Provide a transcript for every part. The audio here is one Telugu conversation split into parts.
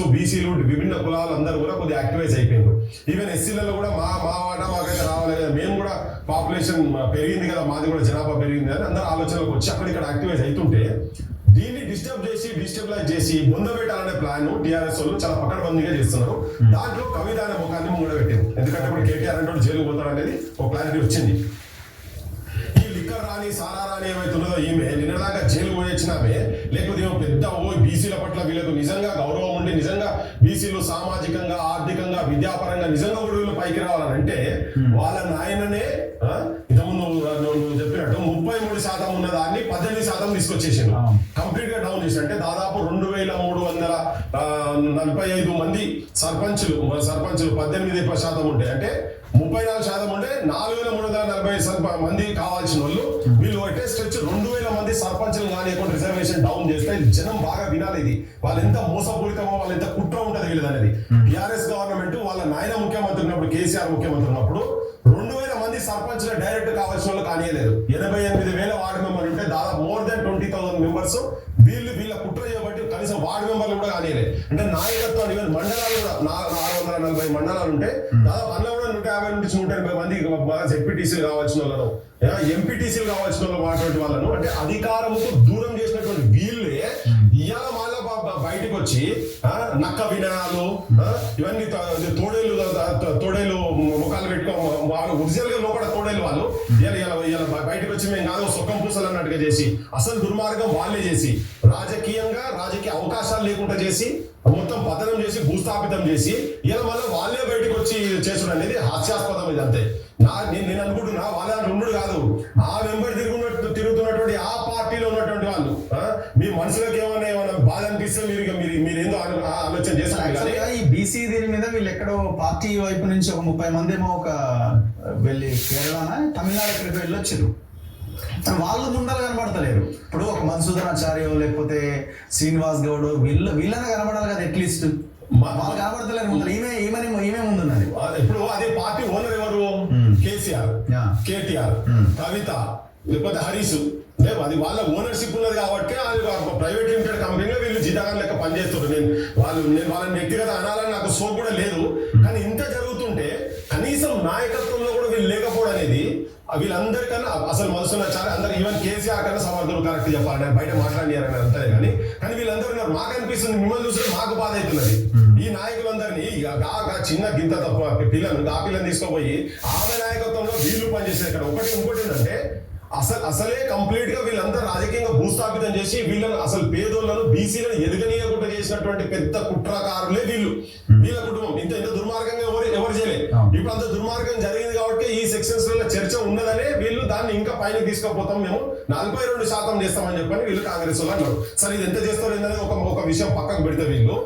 కావచ్చు బీసీలు విభిన్న కులాలు అందరూ కూడా కొద్దిగా యాక్టివైజ్ అయిపోయింది ఈవెన్ ఎస్సీలలో కూడా మా మా వాటా మాకైతే రావాలి కదా మేము కూడా పాపులేషన్ పెరిగింది కదా మాది కూడా జనాభా పెరిగింది అని అందరూ ఆలోచనలకు వచ్చి అక్కడ ఇక్కడ యాక్టివైజ్ అవుతుంటే దీన్ని డిస్టర్బ్ చేసి డిస్టర్బలైజ్ చేసి పెట్టాలనే ప్లాన్ టీఆర్ఎస్ వాళ్ళు చాలా పకడ్బందీగా చేస్తున్నారు. దాంట్లో కవిత అనే ముఖాన్ని ముంగడ పెట్టింది ఎందుకంటే ఇప్పుడు కేటీఆర్ అంటే జైలు పోతాడు అనేది ఒక క్లారిటీ వచ్చింది. ఈమె నిన్నదాకా జైలు పోయొచ్చినామే. లేకపోతే ఏమో పెద్ద ఓ బీసీల పట్ల వీళ్ళకు నిజంగా గౌరవం ఉండి నిజంగా బీసీలు సామాజికంగా ఆర్థికంగా విద్యాపరంగా నిజంగా కూడా వీళ్ళు పైకి రావాలని అంటే వాళ్ళ నాయననే ఇంతకుముందు నువ్వు మూడు శాతం ఉన్న దాన్ని పద్దెనిమిది శాతం తీసుకొచ్చేసాను. కంప్లీట్గా డౌన్ చేసి అంటే దాదాపు రెండు వేల మూడు వందల నలభై ఐదు మంది సర్పంచులు సర్పంచులు పద్దెనిమిది శాతం ఉంటాయి అంటే ముప్పై నాలుగు శాతం ఉంటే నాలుగు వేల మూడు వందల నలభై సర్ప- మంది కావాల్సిన వాళ్ళు వీళ్ళు ఒకటే స్ట్రెచ్ రెండు వేల మంది సర్పంచులు కానీ రిజర్వేషన్ డౌన్ చేస్తే జనం బాగా వినాలి ఇది. వాళ్ళు ఎంత మోసపూరితమో వాళ్ళు ఎంత కుట్ర ఉంటది వీళ్ళది అనేది టిఆర్ఎస్ గవర్నమెంట్ వాళ్ళ నాయన ముఖ్యమంత్రి ఉన్నప్పుడు కేసీఆర్ ముఖ్యమంత్రి ఉన్నప్పుడు సర్పంచులు డైరెక్ట్ కావాల్సిన వాళ్ళు కానియలేదు ఎనభై ఎనిమిది వేల వార్డు మెంబర్ ఉంటే దాదాపు more than twenty thousand members వీళ్ళు వీళ్ళ కుట్ర చేయబట్టి కనీసం వార్డు మెంబర్లు కూడా కానియలేదు అంటే నాయకత్వాన్ని ఈవెన్ మండలాలు కూడా నాలుగు వందల నలభై మండలాలు ఉంటే దాదాపు అందులో కూడా నూట యాభై నుంచి నూట ఎనభై మంది జెడ్పీటీసీలు కావాల్సిన వాళ్ళను. ఎంపీటీసీలు కావాల్సిన వాళ్ళు అటువంటి వాళ్ళను. అంటే అధికారముకు దూరం చేసినటువంటి వీళ్ళే ఇవాళ మళ్ళా బయటికి వచ్చి నక్క వినయాలు ఇవన్నీ తోడేలు తోడేలు ముఖాలు పెట్టుకో వాళ్ళు ఒరిజినల్గా లోపల తోడేలు వాళ్ళు. ఇలా ఇవాళ బయటకు వచ్చి మేము కాదు సుఖం పూసలు అన్నట్టుగా చేసి అసలు దుర్మార్గం వాళ్ళే చేసి రాజకీయంగా రాజకీయ అవకాశాలు లేకుండా చేసి మొత్తం పతనం చేసి భూస్థాపితం చేసి ఇలా మళ్ళీ వాళ్ళే బయటకు వచ్చి చేసుడు అనేది హాస్యాస్పదం ఇది అంతే. నా నేను నేను అనుకుంటున్నా వాళ్ళ ఉండు కాదు. ఆ వెంబడి తిరుగుతున్నట్టు తిరుగుతున్నటువంటి ఆ పార్టీలో ఉన్నటువంటి వాళ్ళు మీ మనసులకు ఏమైనా ఏమైనా బాధ అనిపిస్తే మీరు ఇక మీరు మీరేందో ఆలోచన కానీ యాక్చువల్గా ఈ బీసీ దీని మీద వీళ్ళు ఎక్కడో పార్టీ వైపు నుంచి ఒక ముప్పై మంది ఏమో ఒక వెళ్ళి కేరళన తమిళనాడు ఎక్కడికి వెళ్ళి వచ్చారు కానీ వాళ్ళు ముందర కనబడతలేరు. ఇప్పుడు ఒక మన్సూదనాచార్య లేకపోతే శ్రీనివాస్ గౌడ్ వీళ్ళు వీళ్ళనే కనబడాలి కదా అట్లీస్ట్ వాళ్ళు కనబడతలేరు ఈమె ఈమె ఈమె ముందున్నది. ఆ, ఇప్పుడు అదే పార్టీ ఓనర్ ఎవరు? కేసీఆర్ యా. కేటీఆర్ కవిత లేకపోతే హరీష్. లేదు అది వాళ్ళ ఓనర్షిప్ ఉన్నది కాబట్టి అది ప్రైవేట్ లిమిటెడ్ కంపెనీలో వీళ్ళు జీతాగాన్ లెక్క పనిచేస్తారు నేను వాళ్ళు నేను వాళ్ళని వ్యక్తిగత అనాలని నాకు సోప్ కూడా లేదు. కానీ ఇంత జరుగుతుంటే కనీసం నాయకత్వంలో కూడా వీళ్ళు లేకపోవడం అనేది వీళ్ళందరికన్నా అసలు మనసున్న చాలా అందరు ఈవెన్ కేసీఆర్ కన్నా సమర్థులు కరెక్ట్ చెప్పాలి. నేను బయట మాట్లాడినారని అంతే కానీ కానీ వీళ్ళందరూ ఉన్నారు. మాకు అనిపిస్తుంది మిమ్మల్ని చూస్తే మాకు బాధ అవుతున్నది. ఈ నాయకులందరినీ ఇక చిన్న గింత తప్ప పిల్లను ఆ పిల్లని తీసుకుపోయి ఆమె నాయకత్వంలో వీళ్ళు పనిచేసారు ఇక్కడ ఒకటి ఇంకోటి ఏంటంటే అసలు అసలే కంప్లీట్గా వీళ్ళంతా రాజకీయంగా భూస్థాపితం చేసి వీళ్ళని అసలు పేదోళ్ళను బీసీలను ఎదగనీయకుండా చేసినటువంటి పెద్ద కుట్రకారులే వీళ్ళు. వీళ్ళ కుటుంబం. ఇంత ఇంత దుర్మార్గంగా ఎవరు ఎవరు చేయలేదు. ఇప్పుడు అంత దుర్మార్గం జరిగింది కాబట్టి ఈ సెక్షన్స్లో చర్చ ఉన్నదనే వీళ్ళు దాన్ని ఇంకా పైన తీసుకుపోతాం మేము. నలభై రెండు శాతం చేస్తామని చెప్పని వీళ్ళు కాంగ్రెస్ వాళ్ళు అన్నారు సరే ఇది ఎంత చేస్తారు ఏంటనేది ఒక ఒక విషయం పక్కకు పెడితే వీళ్ళు.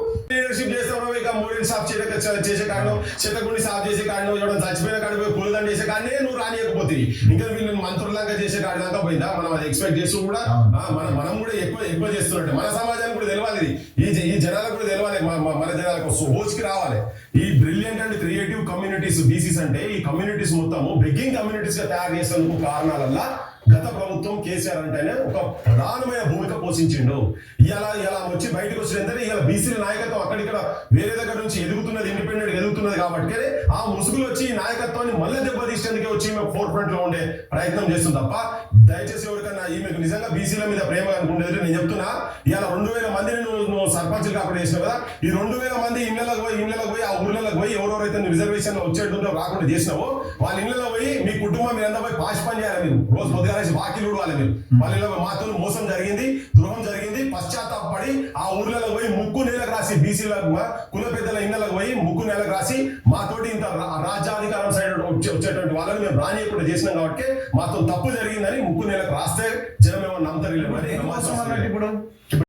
లీడర్షిప్ చేస్తామో ఇక మోడీ సాఫ్ చేయక చేసే కాడను చెత్తగుండి సాఫ్ చేసే కాడను ఎవరైనా చచ్చిపోయిన కాడ పోయి పూలదండ చేసే కాడనే నువ్వు రానియకపోతే. ఇంకా వీళ్ళని మంత్రులంగా చేసే కాడ దాకా పోయిందా? మనం అది ఎక్స్పెక్ట్ చేస్తూ కూడా మనం మనం కూడా ఎక్కువ ఎక్కువ చేస్తున్నట్టు. మన సమాజానికి కూడా తెలియాలి ఇది. ఈ జనాలకు కూడా తెలియాలి. మన- జనాలకు ఓచ్కి రావాలి. ఈ brilliant and creative communities BCs అంటే ఈ కమ్యూనిటీస్ మొత్తము బెగ్గింగ్ కమ్యూనిటీస్గా తయారు చేసేందుకు కారణాలల్లా గత ప్రభుత్వం కేసీఆర్ అంటేనే ఒక ప్రధానమైన భూమిక పోషించిండు. ఇలా ఇలా వచ్చి బయటకు వచ్చినంటే ఇలా బీసీల నాయకత్వం అక్కడిక్కడ వేరే దగ్గర నుంచి ఎదుగుతున్నది ఇండిపెండెంట్ ఎదుగుతున్నది కాబట్టి ఆ ముసుగులు వచ్చి ఈ నాయకత్వాన్ని మళ్ళీ దెబ్బతీసేందుకే వచ్చి మేము ఫోర్ ఫ్రంట్లో ఉండే ప్రయత్నం చేస్తుంది తప్ప దయచేసి ఎవరు ఈమెకు నిజంగా బీసీల మీద ప్రేమ అనుకుండేది నేను చెప్తున్నా ఇలా రెండు వేల మందిని నువ్వు నువ్వు సర్పంచులు కాకుండా చేసినావు కదా. ఈ రెండు వేల మంది ఇళ్ళకి పోయి ఇళ్ళకి పోయి ఆ ఊళ్ళకి పోయి ఎవరెవరైతే రిజర్వేషన్ వచ్చేటుందో రాకుండా చేసినావో వాళ్ళ ఇళ్ళలో పోయి మీ కుటుంబం మీరు అంతా పోయి పాష్ పని చేయాలి మీరు రోజు పొద్దుగాలేసి వాకిలు ఊడవాలి మీరు వాళ్ళ మాతో మోసం జరిగింది ద్రోహం జరిగింది పశ్చాత్తాపడి ఆ ఊర్లలో పోయి ముక్కు నేలకు రాసి బీసీల కుల పెద్దల ఇళ్ళకి పోయి ముక్కు నేలకు రాసి మాతోటి ఇంత రాజ్యాధికారం సైడ్ వచ్చేటువంటి వాళ్ళని మేము రానియకుండా చేసినాం కాబట్టి మాతో తప్పు జరిగిందని ముక్కు నేలకు రాస్తే జనం ఏమో నమ్ముతారు వీళ్ళు మరి. ఇప్పుడు